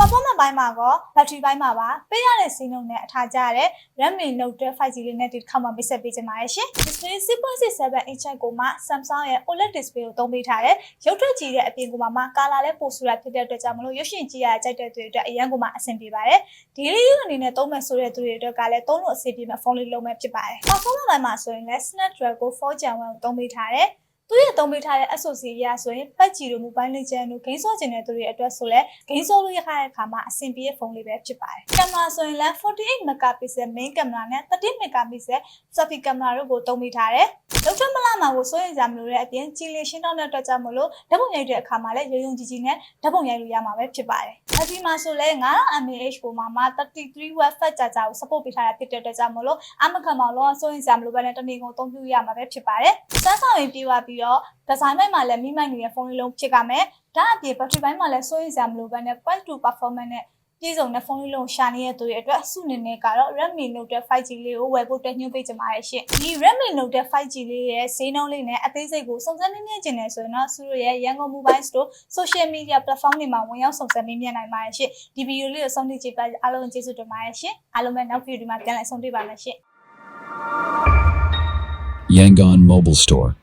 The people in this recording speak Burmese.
performance ဘိုင်းမှာကော battery ဘိုင်းမှာပါပေးရတဲ့စီးနှုန်းနဲ့အထားကြရတဲ့ Redmi Note 12 5G လေးနဲ့ဒီတစ်ခါမှမိတ်ဆက်ပေးချင်ပါတယ်ရှင် display 6.67 inch ကိုမှ Samsung ရဲ့ OLED display ကိုသုံးပေးထားတဲ့ရုပ်ထွက်ကြည့်တဲ့အပြင်ကမှ color လည်းပိုဆူတာဖြစ်တဲ့အတွက်ကြောင့်မလို့ရုပ်ရှင်ကြည့်ရကြိုက်တဲ့သူတွေအတွက်အရန်ကမှအဆင်ပြေပါတယ်ဒီလေးယူအနေနဲ့သုံးမယ်ဆိုတဲ့သူတွေအတွက်ကလည်းသုံးလို့အဆင်ပြေမဲ့ဖုန်းလေးလုံးမဲ့ဖြစ်ပါတယ် performance ဘိုင်းမှာဆိုရင်လည်း Snapdragon 4 Gen 1ကိုသုံးပေးထားတဲ့ သူရဲ့သုံးပေးထားတဲ့ SoC ရဆိုရင်ပတ်ကြည့်လို့ mobile legend တို့ game ဆော့ကျင်တဲ့သူတွေအတွက်ဆိုလဲ game ဆော့လို့ရတဲ့အခါမှာအဆင်ပြေတဲ့ဖုန်းလေးပဲဖြစ်ပါတယ်။ကင်မရာဆိုရင်လည်း48 megapixel main camera နဲ့30 megapixel selfie camera တို့ကိုသုံးပေးထားတယ်။လောက်ထမလာမှာကိုစိုးရင်ကြမလို့တဲ့အပြင်ကြည်လင်ရှင်းတော့တဲ့အတွက်ကြောင့်မလို့ဓာတ်ပုံရိုက်တဲ့အခါမှာလည်းရုံရုံကြည်ကြည်နဲ့ဓာတ်ပုံရိုက်လို့ရမှာပဲဖြစ်ပါတယ်။အဒီမှာဆိုလဲ 9000mAh ကိုမှမှ33 watt fast charger ကို support ပေးထားတာဖြစ်တဲ့အတွက်ကြောင့်မလို့အမခံမလို့စိုးရင်ကြမလို့ပဲနဲ့တနေ့ကုန်အသုံးပြုရမှာပဲဖြစ်ပါတယ်။စမ်းဆောင်ရင်ပြေးသွားပြီးတော့ဒီဇိုင်းဘက်မှာလည်းမိမိုက်နေတဲ့ဖုန်းလေးလုံးဖြစ်ကမယ်။ဒါအပြင် battery ဘိုင်းမှာလည်းစိုးရင်ကြမလို့ပဲနဲ့ point to performance နဲ့ပြည်စုံတဲ့ဖုန်းလေးလုံးရှာနေတဲ့သူတွေအတွက်စုနေနေကတော့ Redmi Note 5G လေးကိုဝယ်ဖို့တက်ညွှန်ပေးကြပါတယ်ရှင်။ဒီ Redmi Note 5G လေးရဲ့ဈေးနှုန်းလေးနဲ့အသေးစိတ်ကိုစုံစမ်းမြင်ကျင်နေဆိုရင်တော့သူတို့ရဲ့ရန်ကုန် Mobile Store Social Media Platform တွေမှာဝင်ရောက်စုံစမ်းမြင်နိုင်ပါတယ်ရှင်။ဒီဗီဒီယိုလေးကိုဆုံးဖြတ်ကြည့်ပါအားလုံးကျေးဇူးတင်ပါတယ်ရှင်။အားလုံးပဲနောက်ဗီဒီယိုဒီမှာပြန်လည်ဆုံတွေ့ပါမယ်ရှင်။ Yangon Mobile Store.